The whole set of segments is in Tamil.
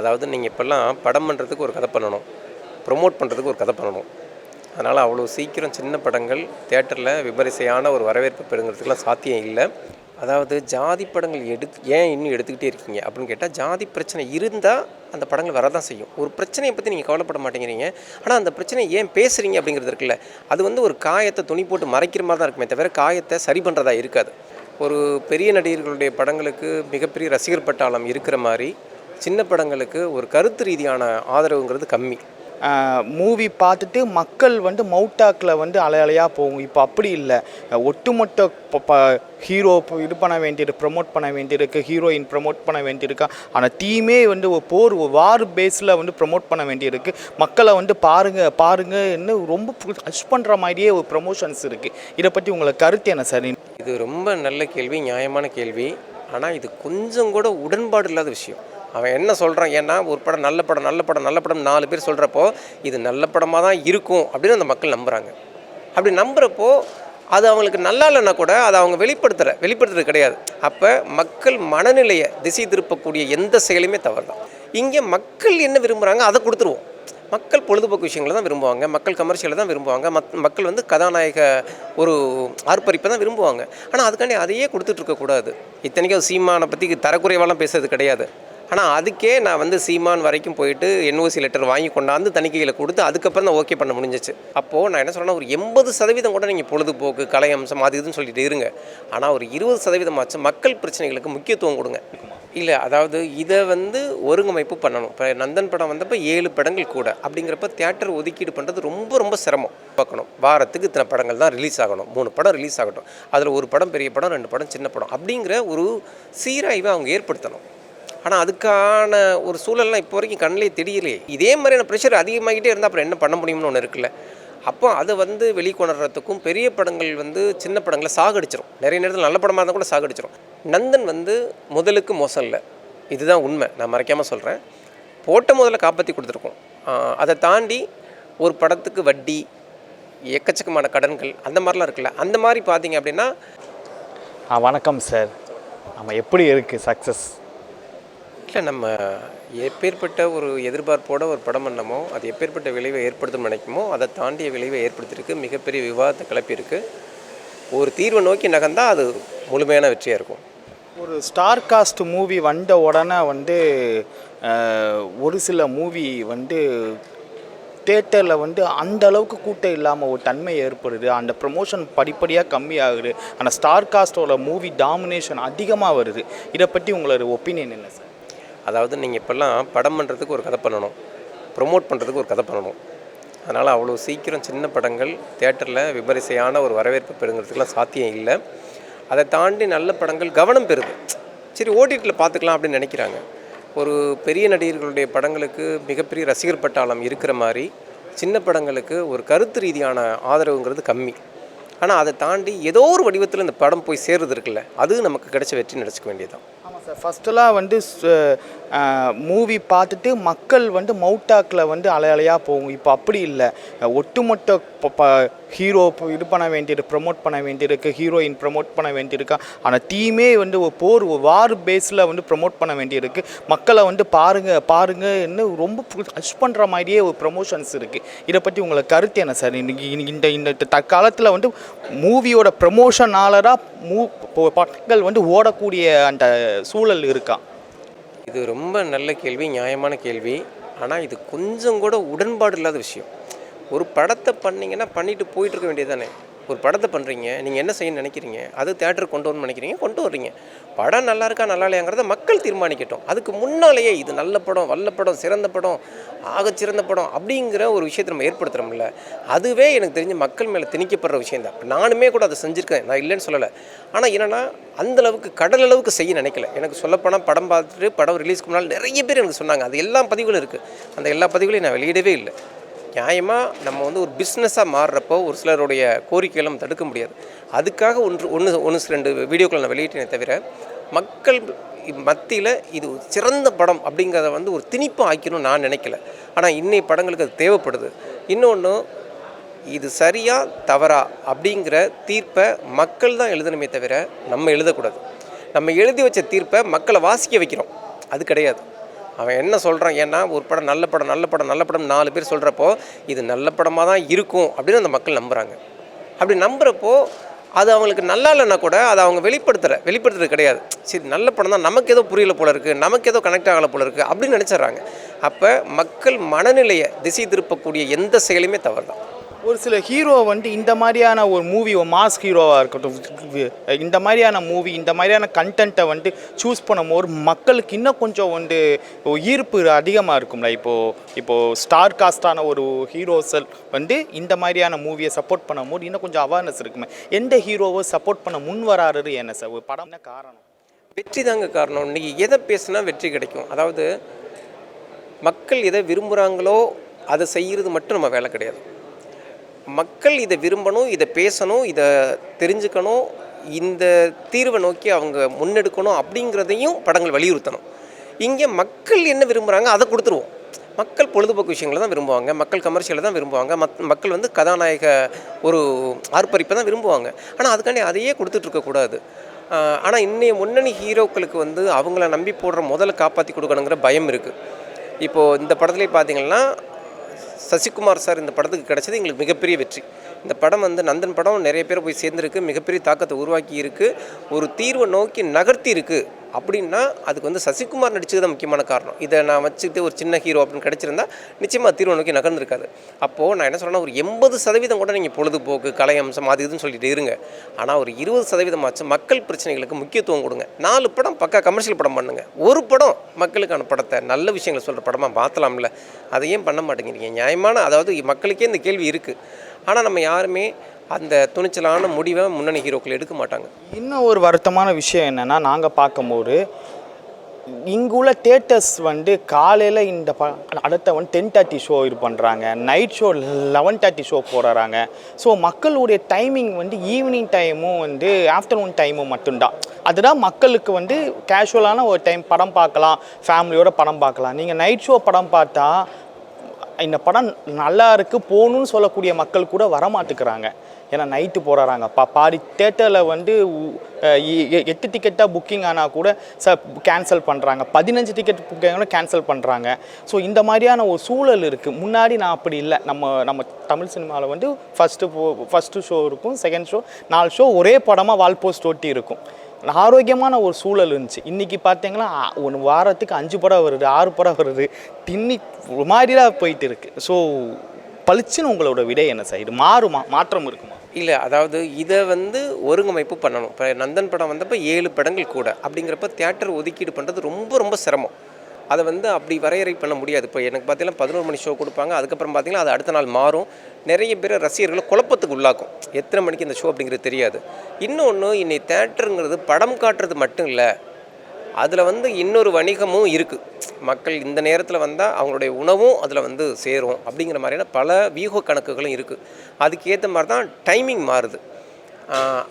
அதாவது நீங்கள் இப்போல்லாம் படம் பண்ணுறதுக்கு ஒரு கதை பண்ணணும். ப்ரொமோட் பண்ணுறதுக்கு ஒரு கதை பண்ணணும். அதனால் அவ்வளோ சீக்கிரம் சின்ன படங்கள் தேட்டரில் விமரிசையான ஒரு வரவேற்பு பெறுங்கிறதுக்கெலாம் சாத்தியம் இல்லை. அதாவது ஜாதி படங்கள் எடுத்து ஏன் இன்னும் எடுத்துக்கிட்டே இருக்கீங்க? அப்படின்னு கேட்டால் ஜாதி பிரச்சனை இருந்தால் அந்த படங்கள் வரதான் செய்யும். ஒரு பிரச்சனையை பற்றி நீங்கள் கவலைப்பட மாட்டேங்கிறீங்க. ஆனால் அந்த பிரச்சனையை ஏன் பேசுகிறீங்க அப்படிங்கிறது இருக்குல்ல அது வந்து ஒரு காயத்தை துணி போட்டு மறைக்கிற மாதிரி தான் இருக்குமே தவிர காயத்தை சரி பண்ணுறதா இருக்காது. ஒரு பெரிய நடிகர்களுடைய படங்களுக்கு மிகப்பெரிய ரசிகர் பட்டாளம் இருக்கிற மாதிரி சின்ன படங்களுக்கு ஒரு கருத்து ரீதியான ஆதரவுங்கிறது கம்மி. மூவி பார்த்துட்டு மக்கள் வந்து மவுட்டாக்கில் வந்து அலையலையாக போகும். இப்போ அப்படி இல்லை. ஒட்டுமொத்த ஹீரோ இது பண்ண வேண்டியது ப்ரமோட் பண்ண வேண்டியிருக்கு ஹீரோயின் ப்ரமோட் பண்ண வேண்டியிருக்கா. ஆனால் டீமே வந்து ஒரு போர் ஒரு வார் பேஸில் வந்து ப்ரமோட் பண்ண வேண்டியிருக்கு. மக்களை வந்து பாருங்க பாருங்கன்னு ரொம்ப ஹஷ் பண்ணுற மாதிரியே ஒரு ப்ரமோஷன்ஸ் இருக்குது இதை பற்றி உங்களுக்கு கருத்து என்ன சார்? இது ரொம்ப நல்ல கேள்வி நியாயமான கேள்வி. ஆனால் இது கொஞ்சம் கூட உடன்பாடு இல்லாத விஷயம். அவன் என்ன சொல்கிறான் ஏன்னா ஒரு படம் நல்ல படம் நல்ல படம் நல்ல படம் நாலு பேர் சொல்கிறப்போ இது நல்ல படமாக தான் இருக்கும் அப்படின்னு அந்த மக்கள் நம்புகிறாங்க அப்படி நம்புகிறப்போ அது அவங்களுக்கு நல்லா இல்லைன்னா கூட அதை அவங்க வெளிப்படுத்துகிற வெளிப்படுத்துறது கிடையாது. அப்போ மக்கள் மனநிலையை திசை திருப்பக்கூடிய எந்த செயலுமே தவறு தான் இங்கே மக்கள் என்ன விரும்புகிறாங்க அதை கொடுத்துருவோம். மக்கள் பொழுதுபோக்கு விஷயங்களை தான் விரும்புவாங்க. மக்கள் கமர்ஷியலை தான் விரும்புவாங்க. மத் மக்கள் வந்து கதாநாயக ஒரு ஆர்ப்பரிப்பை தான் விரும்புவாங்க. ஆனால் அதுக்காண்டி அதையே கொடுத்துட்ருக்கக்கூடாது இத்தனைக்கும் சீமானை பற்றி தரக்குறைவாலாம் பேசுறது கிடையாது. ஆனால் அதுக்கே நான் வந்து சீமான் வரைக்கும் போயிட்டு என்ஓசி லெட்டர் வாங்கி கொண்டாந்து தணிக்கையில் கொடுத்து அதுக்கப்புறம் தான் ஓகே பண்ண முடிஞ்சிச்சு. அப்போது நான் என்ன சொல்கிறேன்னா ஒரு எண்பது சதவீதம் கூட நீங்கள் பொழுதுபோக்கு கலை அம்சம் அது இதுன்னு சொல்லிட்டு இருங்க. ஆனால் ஒரு இருபது சதவீதமாச்சு மக்கள் பிரச்சனைகளுக்கு முக்கியத்துவம் கொடுங்க. இல்லை அதாவது இதை வந்து ஒருங்கமைப்பு பண்ணணும். இப்போ நந்தன் படம் வந்தப்போ ஏழு படங்கள் கூட அப்படிங்கிறப்ப தியேட்டர் ஒதுக்கீடு பண்ணுறது ரொம்ப ரொம்ப சிரமம். பார்க்கணும். வாரத்துக்கு இத்தனை படங்கள் தான் ரிலீஸ் ஆகணும். மூணு படம் ரிலீஸ் ஆகட்டும். அதில் ஒரு படம் பெரிய படம் ரெண்டு படம் சின்ன படம் அப்படிங்கிற ஒரு சீராய்வை அவங்க ஏற்படுத்தணும். ஆனால் அதுக்கான ஒரு சூழல்லாம் இப்போ வரைக்கும் கண்ணிலே தெரியலையே. இதே மாதிரியான ப்ரெஷர் அதிகமாகிட்டே இருந்தால் அப்புறம் என்ன பண்ண முடியும்னு ஒன்று இருக்குல்ல. அப்போ அதை வந்து வெளிக்கொணர்றதுக்கும் பெரிய படங்கள் வந்து சின்ன படங்களை சாகடிச்சிரும். நிறைய நேரத்தில் நல்ல படமாக இருந்தால் கூட சாகடிச்சிரும். நந்தன் வந்து முதலுக்கு மோசம் இல்லை இதுதான் உண்மை. நான் மறைக்காமல் சொல்கிறேன் போட்ட முதல்ல காப்பாற்றி கொடுத்துருக்கோம். அதை தாண்டி ஒரு படத்துக்கு வட்டி எக்கச்சக்கமான கடன்கள் அந்த மாதிரிலாம் இருக்குல்ல. அந்த மாதிரி பார்த்தீங்க அப்படின்னா வணக்கம் சார். நம்ம எப்படி இருக்குது சக்ஸஸ் இல்லை நம்ம எப்பேற்பட்ட ஒரு எதிர்பார்ப்போட ஒரு படம் பண்ணமோ அது எப்பேற்பட்ட விளைவை ஏற்படுத்தும் நினைக்குமோ அதை தாண்டிய விளைவை ஏற்படுத்தியிருக்கு. மிகப்பெரிய விவாதத்தை கிளப்பியிருக்கு. ஒரு தீர்வை நோக்கி நகர்ந்தால் அது முழுமையான வெற்றியாக இருக்கும். ஒரு ஸ்டார் காஸ்ட் மூவி வந்த உடனே வந்து ஒரு சில மூவி வந்து தேட்டரில் வந்து அந்த அளவுக்கு கூட்டம் இல்லாமல் ஒரு தன்மை ஏற்படுது. அந்த ப்ரமோஷன் படிப்படியாக கம்மியாகுது அந்த ஸ்டார் காஸ்டோட மூவி டாமினேஷன் அதிகமாக வருது. இதை பற்றி உங்களோட ஒப்பீனியன் என்ன சார்? அதாவது நீங்கள் இப்போல்லாம் படம் பண்ணுறதுக்கு ஒரு கதை பண்ணணும். ப்ரொமோட் பண்ணுறதுக்கு ஒரு கதை பண்ணணும். அதனால் அவ்வளோ சீக்கிரம் சின்ன படங்கள் தேட்டரில் விமரிசையான ஒரு வரவேற்பு பெறுங்கிறதுக்கெலாம் சாத்தியம் இல்லை. அதை தாண்டி நல்ல படங்கள் கவனம் பெறுது. சரி ஓடிடியில் பார்த்துக்கலாம் அப்படின்னு நினைக்கிறாங்க. ஒரு பெரிய நடிகர்களுடைய படங்களுக்கு மிகப்பெரிய ரசிகர் பட்டாளம் இருக்கிற மாதிரி சின்ன படங்களுக்கு ஒரு கருத்து ரீதியான ஆதரவுங்கிறது கம்மி. ஆனால் அதை தாண்டி ஏதோ ஒரு வடிவத்தில் இந்த படம் போய் சேர்றது இருக்குல்ல அது நமக்கு கிடைச்ச வெற்றி நினச்சிக்க வேண்டியதுதான். ஃபஸ்ட்டெல்லாம் வந்து மூவி பார்த்துட்டு மக்கள் வந்து மவுட்டாக்கில் வந்து அலையலையாக போகும். இப்போ அப்படி இல்லை. ஒட்டுமொத்த ப- ஹீரோ இது பண்ண வேண்டியது ப்ரமோட் பண்ண வேண்டியிருக்கு ஹீரோயின் ப்ரமோட் பண்ண வேண்டியிருக்கா. ஆனால் டீமே வந்து ஒரு போர் ஒரு வார் பேஸில் வந்து ப்ரமோட் பண்ண வேண்டியிருக்கு. மக்களை வந்து பாருங்கள் பாருங்கன்னு ரொம்ப ஹஷ் பண்ணுற மாதிரியே ஒரு ப்ரமோஷன்ஸ் இருக்குது இதை பற்றி உங்களுக்கு கருத்து என்ன சார் இன்னைக்கு இந்த இந்த தற்காலத்தில் வந்து மூவியோட ப்ரமோஷனாலராக மூ படங்கள் வந்து ஓடக்கூடிய அந்த சூழல் இருக்கா? இது ரொம்ப நல்ல கேள்வி நியாயமான கேள்வி. ஆனால் இது கொஞ்சம் கூட உடன்பாடு இல்லாத விஷயம். ஒரு படத்தை பண்ணிங்கன்னா பண்ணிட்டு போயிட்டுருக்க வேண்டியது தானே? ஒரு படத்தை பண்ணுறீங்க நீங்கள் என்ன செய்யணும்னு நினைக்கிறீங்க அது தேட்டருக்கு கொண்டு வரணும்னு நினைக்கிறீங்க கொண்டு வர்றீங்க. படம் நல்லா இருக்கா நல்லா இல்லையாங்கிறத மக்கள் தீர்மானிக்கட்டும். அதுக்கு முன்னாலேயே இது நல்ல படம் வல்ல படம் சிறந்த படம் ஆகச்சிறந்த படம் அப்படிங்கிற ஒரு விஷயத்தை நம்ம ஏற்படுத்துகிறோம்ல அதுவே எனக்கு தெரிஞ்சு மக்கள் மேலே திணிக்கப்படுற விஷயம் தான். நானுமே கூட அதை செஞ்சுருக்கேன். நான் இல்லைன்னு சொல்லலை. ஆனால் என்னென்னா அந்த அளவுக்கு கடல் அளவுக்கு செய்ய நினைக்கல. எனக்கு சொல்லப்போனால் படம் பார்த்துட்டு படம் ரிலீஸ்க்கு முன்னால் நிறைய பேர் எனக்கு சொன்னாங்க. அது எல்லா பதிவுகளும் இருக்குது அந்த எல்லா பதிவுகளையும் நான் வெளியிடவே இல்லை. நியாயமாக நம்ம வந்து ஒரு பிஸ்னஸாக மாறுறப்போ ஒரு சிலருடைய கோரிக்கைகளை நம்ம தடுக்க முடியாது. அதுக்காக ஒன்று ஒன்று ஒன்று ரெண்டு வீடியோக்களை நான் வெளியிட்டேனே தவிர மக்கள் மத்தியில் இது ஒரு சிறந்த படம் அப்படிங்கிறத வந்து ஒரு திணிப்பு ஆக்கணும்னு நான் நினைக்கல. ஆனால் இன்னைய படங்களுக்கு அது தேவைப்படுது. இன்னொன்று இது சரியா தவறா அப்படிங்கிற தீர்ப்பை மக்கள் தான் எழுதணுமே தவிர நம்ம எழுதக்கூடாது. நம்ம எழுதி வச்ச தீர்ப்பை மக்களை வாசிக்க வைக்கிறோம். அது கிடையாது. அவன் என்ன சொல்கிறான் ஏன்னா ஒரு படம் நல்ல படம் நல்ல படம் நல்ல படம் நாலு பேர் சொல்கிறப்போ இது நல்ல படமாக தான் இருக்கும் அப்படின்னு அந்த மக்கள் நம்புகிறாங்க அப்படி நம்புகிறப்போ அது அவங்களுக்கு நல்லா இல்லைன்னா கூட அதை அவங்க வெளிப்படுத்துகிற வெளிப்படுத்துறது கிடையாது. சரி நல்ல படம் தான் நமக்கு ஏதோ புரியல போல இருக்குது நமக்கு ஏதோ கனெக்ட் ஆகலை போல இருக்குது அப்படின்னு நினச்சிட்றாங்க. அப்போ மக்கள் மனநிலையை திசை திருப்பக்கூடிய எந்த செயலுமே தவறு தான் ஒரு சில ஹீரோ வந்து இந்த மாதிரியான ஒரு மூவி மாஸ் ஹீரோவாக இருக்கட்டும் இந்த மாதிரியான மூவி இந்த மாதிரியான கண்டென்ட்டை வந்து சூஸ் பண்ணும்போது மக்களுக்கு இன்னும் கொஞ்சம் வந்து ஈர்ப்பு அதிகமாக இருக்கும்ல. இப்போது இப்போது ஸ்டார் காஸ்டான ஒரு ஹீரோஸல் வந்து இந்த மாதிரியான மூவியை சப்போர்ட் பண்ணும்போது இன்னும் கொஞ்சம் அவேர்னஸ் இருக்குமே. எந்த ஹீரோவை சப்போர்ட் பண்ண முன் வராரு என்ன சார்? ஒரு படம் காரணம்? வெற்றி தாங்க காரணம். இன்றைக்கி எதை பேசுனா வெற்றி கிடைக்கும். அதாவது மக்கள் எதை விரும்புகிறாங்களோ அதை செய்கிறது மட்டும் நம்ம வேலை கிடையாது. மக்கள் இதை விரும்பணும் இதை பேசணும் இதை தெரிஞ்சுக்கணும் இந்த தீர்வை நோக்கி அவங்க முன்னெடுக்கணும் அப்படிங்கிறதையும் படங்கள் வலியுறுத்தணும். இங்கே மக்கள் என்ன விரும்புகிறாங்க அதை கொடுத்துருவோம். மக்கள் பொழுதுபோக்கு விஷயங்களை தான் விரும்புவாங்க மக்கள் கமர்ஷியலை தான் விரும்புவாங்க மக் மக்கள் வந்து கதாநாயக ஒரு ஆர்ப்பரிப்பை தான் விரும்புவாங்க. ஆனால் அதுக்காண்டி அதையே கொடுத்துட்ருக்கக்கூடாது ஆனால் இன்னைய முன்னணி ஹீரோக்களுக்கு வந்து அவங்கள நம்பி போடுற முதல்ல காப்பாற்றி கொடுக்கணுங்கிற பயம் இருக்குது இப்போது இந்த படத்துலேயே பார்த்தீங்கன்னா சசிகுமார் சார் இந்த படத்துக்கு கிடச்சது எங்களுக்கு மிகப்பெரிய வெற்றி. இந்த படம் வந்து நந்தன் படம் நிறைய பேர் போய் சேர்ந்துருக்கு. மிகப்பெரிய தாக்கத்தை உருவாக்கி இருக்குது ஒரு தீர்வை நோக்கி நகர்த்தி இருக்குது அப்படின்னா அதுக்கு வந்து சசிகுமார் நடிச்சது தான் முக்கியமான காரணம். இதை நான் வச்சுக்கிட்டு ஒரு சின்ன ஹீரோ அப்படின்னு கிடச்சிருந்தா நிச்சயமாக தீர்வை நோக்கி நகர்ந்துருக்காது. அப்போது நான் என்ன சொல்கிறேன்னா ஒரு எண்பது சதவீதம் கூட நீங்கள் பொழுதுபோக்கு கலை அம்சம் அது இதுன்னு சொல்லிட்டு இருங்க. ஆனால் ஒரு இருபது சதவீதமாச்சு மக்கள் பிரச்சனைகளுக்கு முக்கியத்துவம் கொடுங்க. நாலு படம் பக்கா கமர்ஷியல் படம் பண்ணுங்கள் ஒரு படம் மக்களுக்கான படத்தை நல்ல விஷயங்களை சொல்கிற படமாக மாற்றலாம்ல அதை ஏன் பண்ண மாட்டேங்கிறீங்க? நியாயமான அதாவது மக்களுக்கே இந்த கேள்வி இருக்குது ஆனால் நம்ம யாருமே அந்த துணிச்சலான முடிவை முன்னணி ஹீரோக்கள் எடுக்க மாட்டாங்க. இன்னும் ஒரு வருத்தமான விஷயம் என்னென்னா நாங்கள் பார்க்கும்போது இங்குள்ள தேட்டர்ஸ் வந்து காலையில் இந்த ப அடுத்த வந்து டென் தேர்ட்டி ஷோ இது பண்ணுறாங்க night show eleven thirty show போடுறாங்க. ஸோ மக்களுடைய டைமிங் வந்து ஈவினிங் டைமும் வந்து ஆஃப்டர்நூன் டைமும் மட்டும்தான். அதுதான் மக்களுக்கு வந்து கேஷுவலான ஒரு டைம் படம் பார்க்கலாம் ஃபேமிலியோட படம் பார்க்கலாம். நீங்கள் நைட் ஷோ படம் பார்த்தா இந்த படம் நல்லா இருக்குது போகணும்னு சொல்லக்கூடிய மக்கள் கூட வரமாட்டுக்கிறாங்க. ஏன்னா நைட்டு போடுறாங்க பா பாதி தேட்டரில் வந்து உ- எ- எ- எட்டு டிக்கெட்டாக புக்கிங் ஆனால் கூட ச கேன்சல் பண்ணுறாங்க பதினஞ்சு டிக்கெட் புக்கிங் கூட கேன்சல் பண்ணுறாங்க ஸோ இந்த மாதிரியான ஒரு சூழல் இருக்குது முன்னாடி நான் அப்படி இல்லை. நம்ம நம்ம தமிழ் சினிமாவில் வந்து ஃபஸ்ட்டு ஃபஸ்ட்டு ஷோ இருக்கும் செகண்ட் ஷோ நாலு ஷோ ஒரே படமாக வால்போஸ்ட் ஒட்டி இருக்கும். ஆரோக்கியமான ஒரு சூழல் இருந்துச்சு. இன்றைக்கி பார்த்தீங்கன்னா ஒன்று வாரத்துக்கு அஞ்சு படம் வருது ஆறு படம் வருது. தின்னி ஒரு மாதிரி தான் போயிட்டு இருக்குது ஸோ பளிச்சுன்னு உங்களோட விடை என்ன சார் இது மாறுமா? மாற்றம் இருக்குமா? இல்லை அதாவது இதை வந்து ஒருங்கமைப்பு பண்ணணும். இப்போ நந்தன் படம் வந்தப்போ ஏழு படங்கள் கூட. அப்படிங்கிறப்ப தியேட்டர் ஒதுக்கீடு பண்ணுறது ரொம்ப ரொம்ப சிரமம். அதை வந்து அப்படி வரையறை பண்ண முடியாது. இப்போ எனக்கு பார்த்தீங்கன்னா பதினோரு மணி ஷோ கொடுப்பாங்க. அதுக்கப்புறம் பார்த்தீங்கன்னா அது அடுத்த நாள் மாறும். நிறைய பேர் ரசிகர்களை குழப்பத்துக்கு உள்ளாக்கும். எத்தனை மணிக்கு இந்த ஷோ அப்படிங்கிறது தெரியாது. இன்னொன்று இன்னை தேட்டருங்கிறது படம் காட்டுறது மட்டும் இல்லை. அதில் வந்து இன்னொரு வணிகமும் இருக்குது மக்கள் இந்த நேரத்தில் வந்தால் அவங்களுடைய உணவும் அதில் வந்து சேரும் அப்படிங்கிற மாதிரியான பல வியூக கணக்குகளும் இருக்குது அதுக்கேற்ற மாதிரி தான் டைமிங் மாறுது.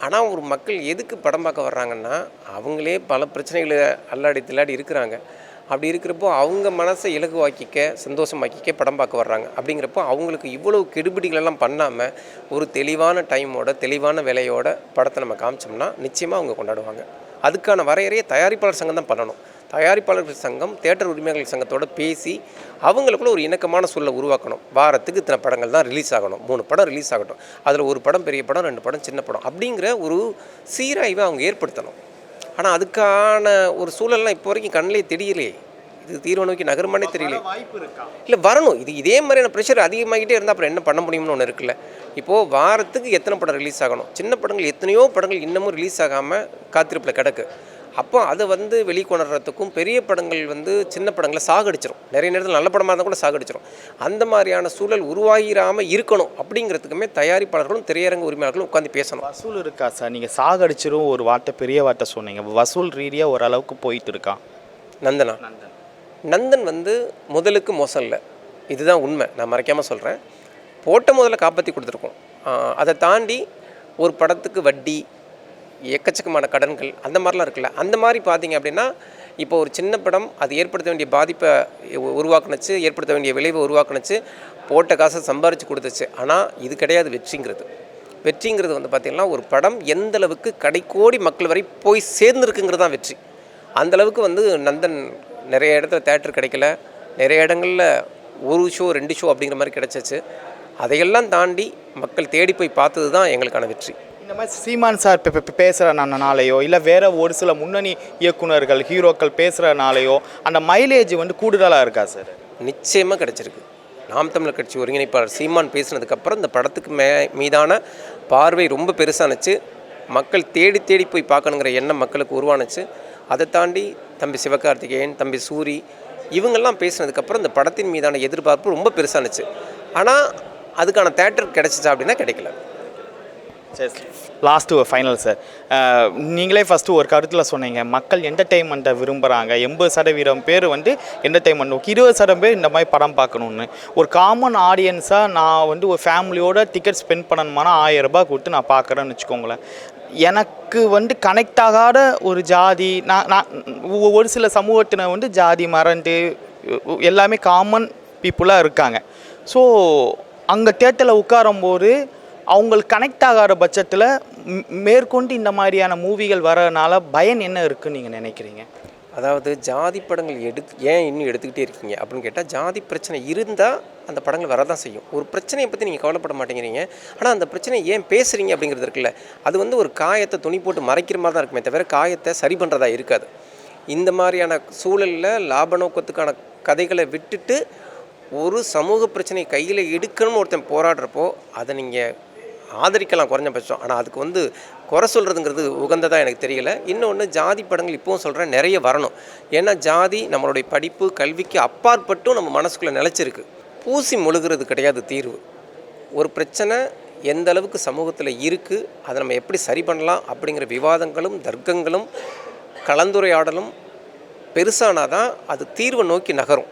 ஆனால் ஒரு மக்கள் எதுக்கு படம் பார்க்க வர்றாங்கன்னா அவங்களே பல பிரச்சனைகளை அல்லாடி தில்லாடி இருக்கிறாங்க. அப்படி இருக்கிறப்போ அவங்க மனசை இலகுவாக்கிக்க சந்தோஷமாக்கிக்க படம் பார்க்க வர்றாங்க. அப்படிங்கிறப்போ அவங்களுக்கு இவ்வளோ கெடுபிடிகளெல்லாம் பண்ணாமல் ஒரு தெளிவான டைமோட தெளிவான விலையோட படத்தை நம்ம காமிச்சோம்னா நிச்சயமாக அவங்க கொண்டாடுவாங்க. அதுக்கான வரையறையை தயாரிப்பாளர் சங்கம் தான் பண்ணணும். தயாரிப்பாளர்கள் சங்கம் தேட்டர் உரிமையாளர்கள் சங்கத்தோட பேசி அவங்களுக்குள்ள ஒரு இணக்கமான சூழலை உருவாக்கணும். வாரத்துக்கு இத்தனை படங்கள் தான் ரிலீஸ் ஆகணும். மூணு படம் ரிலீஸ் ஆகட்டும். அதில் ஒரு படம் பெரிய படம் ரெண்டு படம் சின்ன படம் அப்படிங்கிற ஒரு சீராய்வை அவங்க ஏற்படுத்தணும். ஆனால் அதுக்கான ஒரு சூழல்லாம் இப்போ வரைக்கும் கண்ணிலே தெரியலையே இது தீர்வு நோக்கி நகருமானே தெரியல. வாய்ப்பு இருக்கா? இல்லை வரணும். இது இதே மாதிரியான ப்ரெஷர் அதிகமாகிட்டே இருந்தால் அப்புறம் என்ன பண்ண முடியும்னு ஒன்று இருக்குல்ல. இப்போது வாரத்துக்கு எத்தனை படம் ரிலீஸ் ஆகணும்? சின்ன படங்கள் எத்தனையோ படங்கள் இன்னமும் ரிலீஸ் ஆகாமல் காத்திருப்பில் கிடக்கு. அப்போ அதை வந்து வெளிக்கொணர்றதுக்கும் பெரிய படங்கள் வந்து சின்ன படங்களை சாகடிச்சிரும். நிறைய நேரத்தில் நல்ல படமாக இருந்தால் கூட சாகடிச்சிரும். அந்த மாதிரியான சூழல் உருவாகிராமல் இருக்கணும் அப்படிங்கிறதுக்குமே தயாரிப்பாளர்களும் திரையரங்கு உரிமையாளர்களும் உட்காந்து பேசணும். வசூல் இருக்கா சார்? நீங்கள் சாகடிச்சிரும் ஒரு வார்த்தை பெரிய வார்த்தை சொன்னீங்க. வசூல் ரீதியாக ஓரளவுக்கு போயிட்டு இருக்கா? நந்தனா? நந்தன். வந்து முதலுக்கு மோசம் இல்லை இதுதான் உண்மை. நான் மறைக்காமல் சொல்கிறேன் போட்ட முதல்ல காப்பாற்றி கொடுத்துருக்கோம். அதை தாண்டி ஒரு படத்துக்கு வட்டி எக்கச்சக்கமான கடன்கள் அந்த மாதிரிலாம் இருக்குல்ல. அந்த மாதிரி பார்த்தீங்க அப்படின்னா இப்போ ஒரு சின்ன படம் அது ஏற்படுத்த வேண்டிய பாதிப்பை உருவாக்குனுச்சு ஏற்படுத்த வேண்டிய விளைவை உருவாக்குனுச்சு போட்ட காசை சம்பாரித்து கொடுத்துச்சு. ஆனால் இது கிடையாது வெற்றிங்கிறது. வெற்றிங்கிறது வந்து பார்த்திங்கன்னா ஒரு படம் எந்த அளவுக்கு கடைக்கோடி மக்கள் வரை போய் சேர்ந்துருக்குங்கிறது தான் வெற்றி. அந்தளவுக்கு வந்து நந்தன் நிறைய இடத்துல தேட்டர் கிடைக்கல. நிறைய இடங்களில் ஒரு ஷோ ரெண்டு ஷோ அப்படிங்கிற மாதிரி கிடச்சிச்சு. அதையெல்லாம் தாண்டி மக்கள் தேடி போய் பார்த்தது தான் எங்களுக்கான வெற்றி. இந்த மாதிரி சீமான் சார் இப்போ இப்போ பேசுகிறனாலையோ இல்லை வேறு ஒரு சில முன்னணி இயக்குனர்கள் ஹீரோக்கள் பேசுகிறனாலையோ அந்த மைலேஜ் வந்து கூடுதலாக இருக்கா சார் நிச்சயமாக கிடச்சிருக்கு. நாம் தமிழர் கட்சி ஒருங்கிணைப்பாளர் சீமான் பேசினதுக்கப்புறம் இந்த படத்துக்கு மே மீதான பார்வை ரொம்ப பெருசானுச்சு. மக்கள் தேடி தேடி போய் பார்க்கணுங்கிற எண்ணம் மக்களுக்கு உருவானுச்சு. அதை தாண்டி தம்பி சிவகார்த்திகேயன் தம்பி சூரி இவங்கெல்லாம் பேசினதுக்கப்புறம் இந்த படத்தின் மீதான எதிர்பார்ப்பு ரொம்ப பெருசானுச்சு. ஆனால் அதுக்கான தேட்டர் கிடச்சிச்சா அப்படின்னா கிடைக்கல. சரி லாஸ்ட்டு uh, ஒரு ஃபைனல் சார் நீங்களே ஃபஸ்ட்டு ஒரு கருத்தில் சொன்னீங்க. மக்கள் என்டர்டெயின்மெண்ட்டை விரும்புகிறாங்க எண்பது சதவீதம் பேர் வந்து என்டர்டெயின்மெண்ட் நோக்கி இருபது சதவீதம் பேர் இந்த மாதிரி படம் பார்க்கணுன்னு ஒரு காமன் ஆடியன்ஸாக நான் வந்து ஒரு ஃபேமிலியோட டிக்கெட் ஸ்பெண்ட் பண்ணணுமானா ஆயிரம் ரூபாய் கொடுத்து நான் பார்க்குறேன்னு வச்சுக்கோங்களேன். எனக்கு வந்து கனெக்ட் ஆகாத ஒரு ஜாதி நான் நான் ஒரு சில சமூகத்தினர் வந்து ஜாதி மறந்து எல்லாமே காமன் பீப்புளாக இருக்காங்க. ஸோ அங்கே தேட்டரில் உட்காரும்போது அவங்களுக்கு கனெக்ட் ஆகாத பட்சத்தில் மேற்கொண்டு இந்த மாதிரியான மூவிகள் வரதுனால பயன் என்ன இருக்குன்னு நீங்கள் நினைக்கிறீங்க? அதாவது ஜாதி படங்கள் எடுத்து ஏன் இன்னும் எடுத்துக்கிட்டே இருக்கீங்க? அப்படின்னு கேட்டால் ஜாதி பிரச்சனை இருந்தால் அந்த படங்கள் வரதான் செய்யும். ஒரு பிரச்சனையை பற்றி நீங்கள் கவலைப்பட மாட்டேங்கிறீங்க. ஆனால் அந்த பிரச்சனையை ஏன் பேசுகிறீங்க அப்படிங்கிறது இருக்குல்ல அது வந்து ஒரு காயத்தை துணி போட்டு மறைக்கிற மாதிரி தான் இருக்குமே தவிர காயத்தை சரி பண்ணுறதா இருக்காது. இந்த மாதிரியான சூழலில் லாப நோக்கத்துக்கான கதைகளை விட்டுட்டு ஒரு சமூக பிரச்சனையை கையில் எடுக்கணும்னு ஒருத்தன் போராடுறப்போ அதை நீங்கள் ஆதரிக்கலாம் குறைஞ்சபட்சம். ஆனால் அதுக்கு வந்து குறை சொல்கிறதுங்கிறது உகந்ததாக எனக்கு தெரியல. இன்னொன்று ஜாதி படங்கள் இப்போவும் சொல்கிறேன் நிறைய வரணும். ஏன்னா ஜாதி நம்மளுடைய படிப்பு கல்விக்கு அப்பாற்பட்டும் நம்ம மனசுக்குள்ளே நிலச்சிருக்கு. பூசி முழுகிறது கிடையாது தீர்வு. ஒரு பிரச்சனை எந்த அளவுக்கு சமூகத்தில் இருக்குது அதை நம்ம எப்படி சரி பண்ணலாம் அப்படிங்கிற விவாதங்களும் தர்க்கங்களும் கலந்துரையாடலும் பெருசானாதான் அது தீர்வை நோக்கி நகரும்.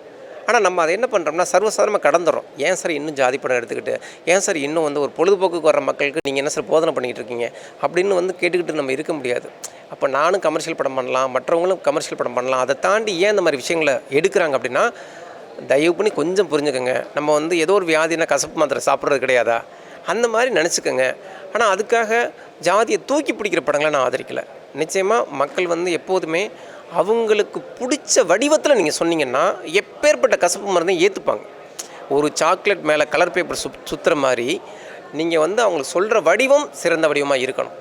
ஆனால் நம்ம அதை என்ன பண்ணுறோம்னா சர்வசாதாரணமாக கடந்துடும் ஏன் சார் இன்னும் ஜாதி படம் எடுத்துக்கிட்டு? ஏன் சார் இன்னும் வந்து ஒரு பொழுதுபோக்குக்கு வர மக்களுக்கு நீங்கள் என்ன சார் போதனை பண்ணிகிட்டு இருக்கீங்க? அப்படின்னு வந்து கேட்டுக்கிட்டு நம்ம இருக்க முடியாது. அப்போ நானும் கமர்ஷியல் படம் பண்ணலாம் மற்றவங்களும் கமர்ஷியல் படம் பண்ணலாம். அதை தாண்டி ஏன் இந்த மாதிரி விஷயங்களை எடுக்கிறாங்க அப்படின்னா தயவு பண்ணி கொஞ்சம் புரிஞ்சுக்கோங்க. நம்ம வந்து ஏதோ ஒரு வியாதினா கசப்பு மாத்திரை சாப்பிட்றது கிடையாதா? அந்த மாதிரி நினச்சிக்கோங்க. ஆனால் அதுக்காக ஜாதியை தூக்கி பிடிக்கிற படங்களை நான் ஆதரிக்கலை. நிச்சயமாக மக்கள் வந்து எப்போதுமே அவங்களுக்கு பிடிச்ச வடிவத்தில் நீங்கள் சொன்னீங்கன்னா எப்பேற்பட்ட கசப்பு மருந்தையும் ஏற்றுப்பாங்க ஒரு சாக்லேட் மேலே கலர் பேப்பர் சுத் சுற்றுற மாதிரி நீங்கள் வந்து அவங்களுக்கு சொல்கிற வடிவம் சிறந்த வடிவமாக இருக்கணும்.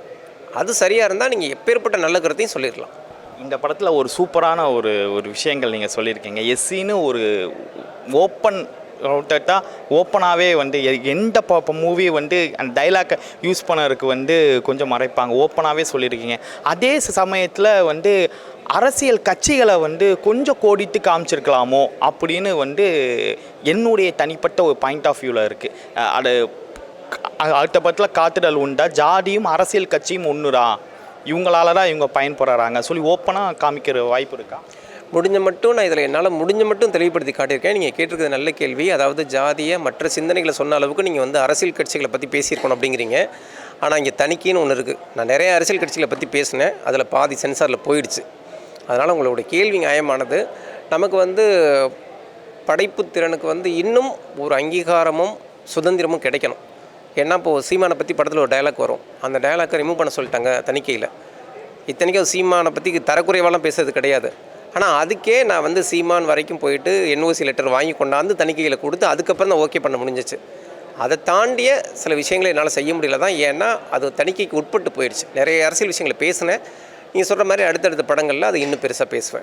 அது சரியாக இருந்தால் நீங்கள் எப்பேற்பட்ட நல்ல கருத்தையும் சொல்லிடலாம். இந்த படத்தில் ஒரு சூப்பரான ஒரு ஒரு விஷயங்கள் நீங்கள் சொல்லியிருக்கீங்க. எஸ்சின்னு ஒரு ஓப்பன் அவுட்டட்டாக ஓப்பனாகவே வந்து எ- எந்த மூவி வந்து அந்த டைலாக்கை யூஸ் பண்ணறதுக்கு வந்து கொஞ்சம் மறைப்பாங்க. ஓப்பனாகவே சொல்லியிருக்கீங்க. அதே சமயத்தில் வந்து அரசியல் கட்சிகளை வந்து கொஞ்சம் கோடிட்டு காமிச்சிருக்கலாமோ அப்படின்னு வந்து என்னுடைய தனிப்பட்ட ஒரு பாயிண்ட் ஆஃப் வியூவில் இருக்குது அது அடுத்த படத்தில் காத்துடல் உண்டா? ஜாதியும் அரசியல் கட்சியும் ஒன்றுடா இவங்களால தான் இவங்க பயன்படுறாங்க. சொல்லி ஓப்பனாக காமிக்கிற வாய்ப்பு இருக்கா? முடிஞ்ச மட்டும் நான் இதில் என்னால் முடிஞ்ச மட்டும் தெளிவுபடுத்தி காட்டியிருக்கேன். நீங்கள் கேட்டிருக்கிறது நல்ல கேள்வி. அதாவது ஜாதியை மற்ற சிந்தனைகளை சொன்ன அளவுக்கு நீங்கள் வந்து அரசியல் கட்சிகளை பற்றி பேசியிருக்கணும் அப்படிங்கிறீங்க. ஆனால் இங்கே தணிக்கைன்னு ஒன்று இருக்குது. நான் நிறைய அரசியல் கட்சிகளை பற்றி பேசினேன். அதில் பாதி சென்சாரில் போயிடுச்சு. அதனால் உங்களோட கேள்வி நியாயமானது. நமக்கு வந்து படைப்பு திறனுக்கு வந்து இன்னும் ஒரு அங்கீகாரமும் சுதந்திரமும் கிடைக்கணும். ஏன்னா இப்போது சீமானை பற்றி படத்தில் ஒரு டயலாக் வரும். அந்த டைலாக்கை ரிமூவ் பண்ண சொல்லிட்டாங்க தணிக்கையில். இத்தனைக்கும் சீமானை பற்றி தரக்குறைவாலாம் பேசுறது கிடையாது. ஆனால் அதுக்கே நான் வந்து சீமான் வரைக்கும் போயிட்டு என்ஓசி லெட்டர் வாங்கி கொண்டாந்து தணிக்கையில் கொடுத்து அதுக்கப்புறம் தான் ஓகே பண்ண முடிஞ்சிச்சு. அதை தாண்டிய சில விஷயங்களை என்னால் செய்ய முடியல தான். ஏன்னா அது தணிக்கைக்கு உட்பட்டு போயிடுச்சு நிறைய அரசியல் விஷயங்களை பேசினேன். நீங்கள் சொல்கிற மாதிரி அடுத்தடுத்த படங்களில் அது இன்னும் பெருசாக பேசுவேன்.